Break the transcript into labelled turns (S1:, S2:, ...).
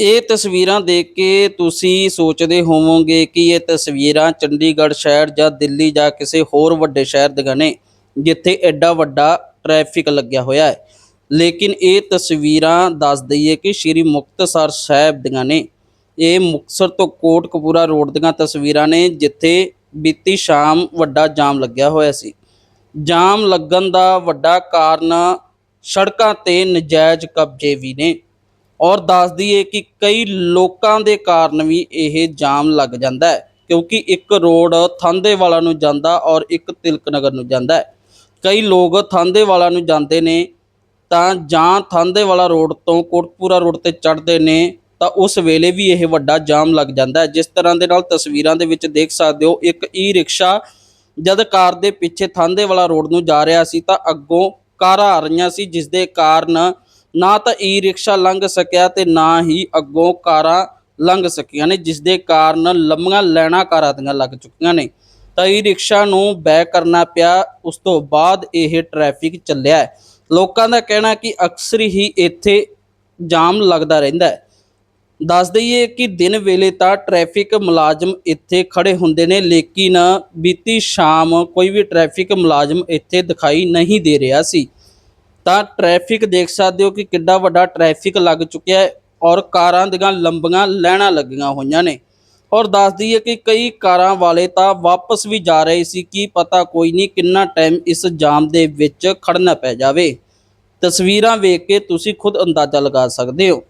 S1: ਇਹ ਤਸਵੀਰਾਂ ਦੇਖ ਕੇ ਤੁਸੀਂ ਸੋਚਦੇ ਹੋਵੋਗੇ ਕਿ ਇਹ ਤਸਵੀਰਾਂ ਚੰਡੀਗੜ੍ਹ ਸ਼ਹਿਰ ਜਾਂ ਦਿੱਲੀ ਜਾਂ ਕਿਸੇ ਹੋਰ ਵੱਡੇ ਸ਼ਹਿਰ ਦੀਆਂ ਨੇ, ਜਿੱਥੇ ਐਡਾ ਵੱਡਾ ਟ੍ਰੈਫਿਕ ਲੱਗਿਆ ਹੋਇਆ ਹੈ। ਲੇਕਿਨ ਇਹ ਤਸਵੀਰਾਂ ਦੱਸ ਦਈਏ ਕਿ ਸ਼੍ਰੀ ਮੁਕਤਸਰ ਸਾਹਿਬ ਦੀਆਂ ਨੇ। ਇਹ ਮੁਕਤਸਰ ਤੋਂ ਕੋਟਕਪੂਰਾ ਰੋਡ ਦੀਆਂ ਤਸਵੀਰਾਂ ਨੇ, ਜਿੱਥੇ ਬੀਤੀ ਸ਼ਾਮ ਵੱਡਾ ਜਾਮ ਲੱਗਿਆ ਹੋਇਆ ਸੀ। ਜਾਮ ਲੱਗਣ ਦਾ ਵੱਡਾ ਕਾਰਨ ਸੜਕਾਂ ਤੇ ਨਜਾਇਜ਼ ਕਬਜ਼ੇ ਵੀ ਨੇ। ਔਰ ਦੱਸ ਦਈਏ ਕਿ ਕਈ ਲੋਕਾਂ ਦੇ ਕਾਰਨ ਵੀ ਇਹ ਜਾਮ ਲੱਗ ਜਾਂਦਾ ਹੈ, ਕਿਉਂਕਿ ਇੱਕ ਰੋਡ ਥਾਂਦੇਵਾਲਾ ਨੂੰ ਜਾਂਦਾ ਔਰ ਇੱਕ ਤਿਲਕ ਨਗਰ ਨੂੰ ਜਾਂਦਾ ਹੈ। ਕਈ ਲੋਕ ਥਾਂਦੇਵਾਲਾ ਨੂੰ ਜਾਂਦੇ ਨੇ ਤਾਂ ਜਾਂ ਥਾਂਦੇਵਾਲਾ ਰੋਡ ਤੋਂ ਕੋਟਪੂਰਾ ਰੋਡ ਤੇ ਚੜ੍ਹਦੇ ਨੇ ਤਾਂ ਉਸ ਵੇਲੇ ਵੀ ਇਹ ਵੱਡਾ ਜਾਮ ਲੱਗ ਜਾਂਦਾ ਹੈ। ਜਿਸ ਤਰ੍ਹਾਂ ਦੇ ਨਾਲ ਤਸਵੀਰਾਂ ਦੇ ਵਿੱਚ ਦੇਖ ਸਕਦੇ ਹੋ, ਇੱਕ ਈ ਰਿਕਸ਼ਾ ਜਦ ਕਾਰ ਦੇ ਪਿੱਛੇ ਥਾਂਦੇਵਾਲਾ ਰੋਡ ਨੂੰ ਜਾ ਰਿਹਾ ਸੀ ਤਾਂ ਅੱਗੋਂ ਕਾਰਾਂ ਆ ਰਹੀਆਂ ਸੀ ਜਿਸ ਦੇ ਕਾਰਨ ਨਾ ਤਾਂ ਈ ਰਿਕਸ਼ਾ ਲੰਘ ਸਕਿਆ ਤੇ ਨਾ ਹੀ ਅੱਗੋਂ ਕਾਰਾਂ ਲੰਘ ਸਕੀਆਂ ਨੇ ਜਿਸ ਦੇ ਕਾਰਨ ਲੰਮੀਆਂ ਲੈਣਾ ਕਾਰਾਂ ਦੀਆਂ ਲੱਗ ਚੁੱਕੀਆਂ ਨੇ। ਤਾਂ ਈ ਰਿਕਸ਼ਾ ਨੂੰ ਬੈਕ ਕਰਨਾ ਪਿਆ, ਉਸ ਤੋਂ ਬਾਅਦ ਇਹ ਟ੍ਰੈਫਿਕ ਚੱਲਿਆ ਲੋਕਾਂ ਦਾ ਕਹਿਣਾ ਕਿ ਅਕਸਰ ਹੀ ਇੱਥੇ ਜਾਮ ਲੱਗਦਾ ਰਹਿੰਦਾ ਹੈ। ਦੱਸ ਦਈਏ ਕਿ ਦਿਨ ਵੇਲੇ ਤਾਂ ਟ੍ਰੈਫਿਕ ਮੁਲਾਜ਼ਮ ਇੱਥੇ ਖੜੇ ਹੁੰਦੇ ਨੇ, ਲੇਕਿਨ ਬੀਤੀ ਸ਼ਾਮ ਕੋਈ ਵੀ ਟ੍ਰੈਫਿਕ ਮੁਲਾਜ਼ਮ ਇੱਥੇ ਦਿਖਾਈ ਨਹੀਂ ਦੇ ਰਿਹਾ ਸੀ। ਤਾਂ ਟ੍ਰੈਫਿਕ ਦੇਖ ਸਕਦੇ ਹੋ ਕਿ ਕਿੱਡਾ ਵੱਡਾ ਟ੍ਰੈਫਿਕ ਲੱਗ ਚੁੱਕਿਆ ਹੈ ਔਰ ਕਾਰਾਂ ਦੀਆਂ ਲੰਬੀਆਂ ਲਾਈਨਾਂ ਲੱਗੀਆਂ ਹੋਈਆਂ ਨੇ। ਔਰ ਦੱਸ ਦਈਏ ਕਿ ਕਈ ਕਾਰਾਂ ਵਾਲੇ ਤਾਂ ਵਾਪਸ ਵੀ ਜਾ ਰਹੇ ਸੀ, ਕੀ ਪਤਾ ਕੋਈ ਨਹੀਂ ਕਿੰਨਾ ਟਾਈਮ ਇਸ ਜਾਮ ਦੇ ਵਿੱਚ ਖੜਨਾ ਪੈ ਜਾਵੇ। ਤਸਵੀਰਾਂ ਵੇਖ ਕੇ ਤੁਸੀਂ ਖੁਦ ਅੰਦਾਜ਼ਾ ਲਗਾ ਸਕਦੇ ਹੋ।